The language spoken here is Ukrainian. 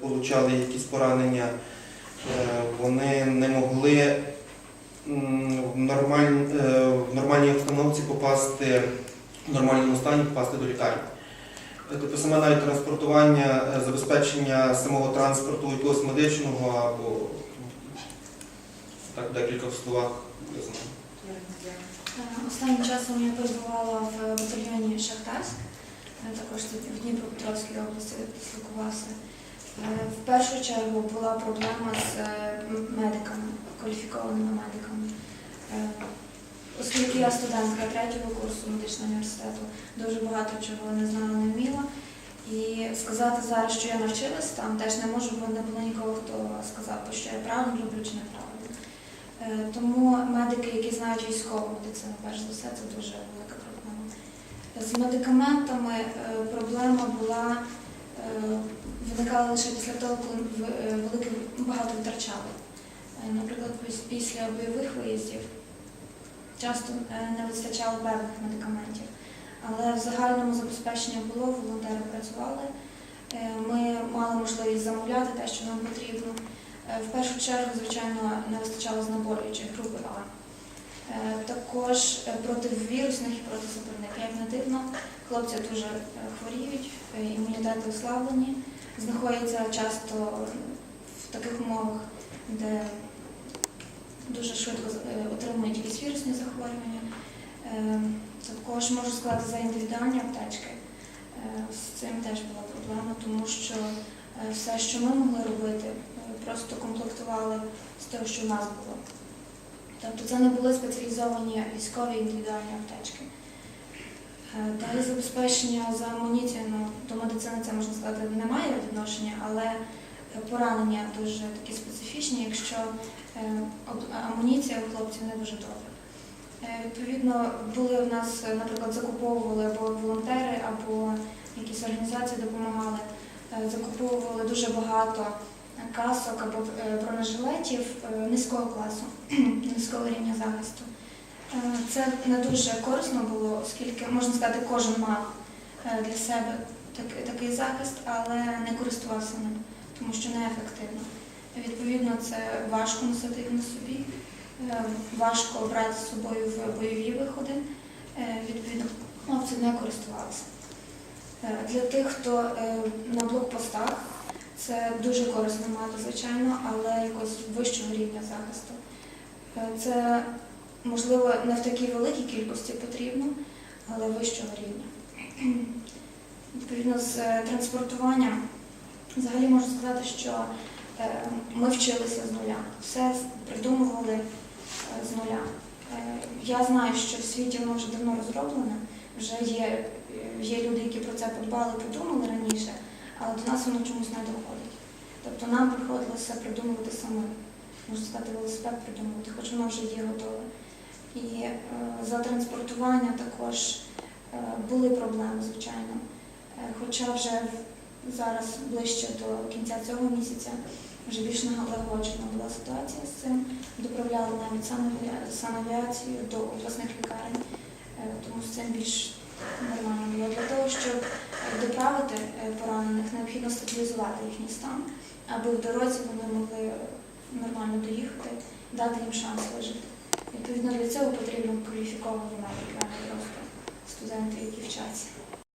получали якісь поранення, е, вони не могли е, в нормальній обстановці попасти в нормальному стані попасти до лікарні. Е, Тобто саме навіть транспортування, забезпечення самого транспорту якогось медичного або так декілька в словах я знаю. Останнім часом я перебувала в батальйоні Шахтарськ, також в Дніпропетровській області дислокувався. Е, В першу чергу була проблема з е, медиками, кваліфікованими медиками. Е, Оскільки я студентка третього курсу медичного університету, дуже багато чого не знала, не вміла. І сказати зараз, що я навчилась там, теж не можу, бо не було нікого, хто сказав, що я правильно роблю чи неправильно. Тому медики, які знають військову медицину, перш за все, це дуже велика проблема. З медикаментами проблема була, виникала лише після того, коли е, велике багато витрачали. Е, Наприклад, після бойових виїздів часто е, не вистачало певних медикаментів. Але в загальному забезпечення було, волонтери працювали. Ми мали можливість замовляти те, що нам потрібно. В першу чергу, звичайно, не вистачало знеболюючих групи А. Також противірусних і протизапальних. Як не дивно, хлопці дуже хворіють, імунітети ослаблені, знаходяться часто в таких умовах, де дуже швидко е, отримують якісь вірусні захворювання. Е, Також можу сказати за індивідуальні аптечки. Е, З цим теж була проблема, тому що все, що ми могли робити, просто комплектували з того, що в нас було. Тобто це не були спеціалізовані військові індивідуальні аптечки. Е, Далі забезпечення за амуніцією, ну, до медицини це можна сказати не має відношення, але е, поранення дуже такі специфічні, якщо е, амуніція у хлопців не дуже добра. Е, Відповідно, були в нас, е, наприклад, закуповували або волонтери, або якісь організації допомагали, е, закуповували дуже багато касок або е, бронежилетів е, низького класу, низького рівня захисту. Е, Це не дуже корисно було, оскільки можна сказати, кожен мав е, для себе так- такий захист, але не користувався ним, тому що неефективно. Відповідно, це важко носити їх на собі, е, важко брати з собою в бойові виходи. Відповідно, хлопці не користувалися. Для тих, хто на блокпостах, це дуже корисно мати, звичайно, але якось вищого рівня захисту. Це, можливо, не в такій великій кількості потрібно, але вищого рівня. Відповідно з е, транспортуванням, взагалі можу сказати, що е, ми вчилися з нуля, все придумували е, з нуля. Я знаю, що в світі воно вже давно розроблене, вже є, є люди, які про це подбали, подумали раніше, але до нас воно чомусь не доходить. Тобто нам приходилося придумувати самим. Можна сказати, велосипед придумувати, хоч воно вже є готове. І е, за транспортування також е, були проблеми, звичайно. Е, хоча вже зараз ближче до кінця цього місяця вже більш налагоджена була ситуація з цим. Доправляли навіть санаві- санавіацію до обласних лікарень, тому з цим більш нормально було. Для того, щоб доправити поранених, необхідно стабілізувати їхній стан, аби в дорозі вони могли нормально доїхати, дати їм шанс вижити. Відповідно, для цього потрібно кваліфіковані медики, а не просто студенти, які вчаться.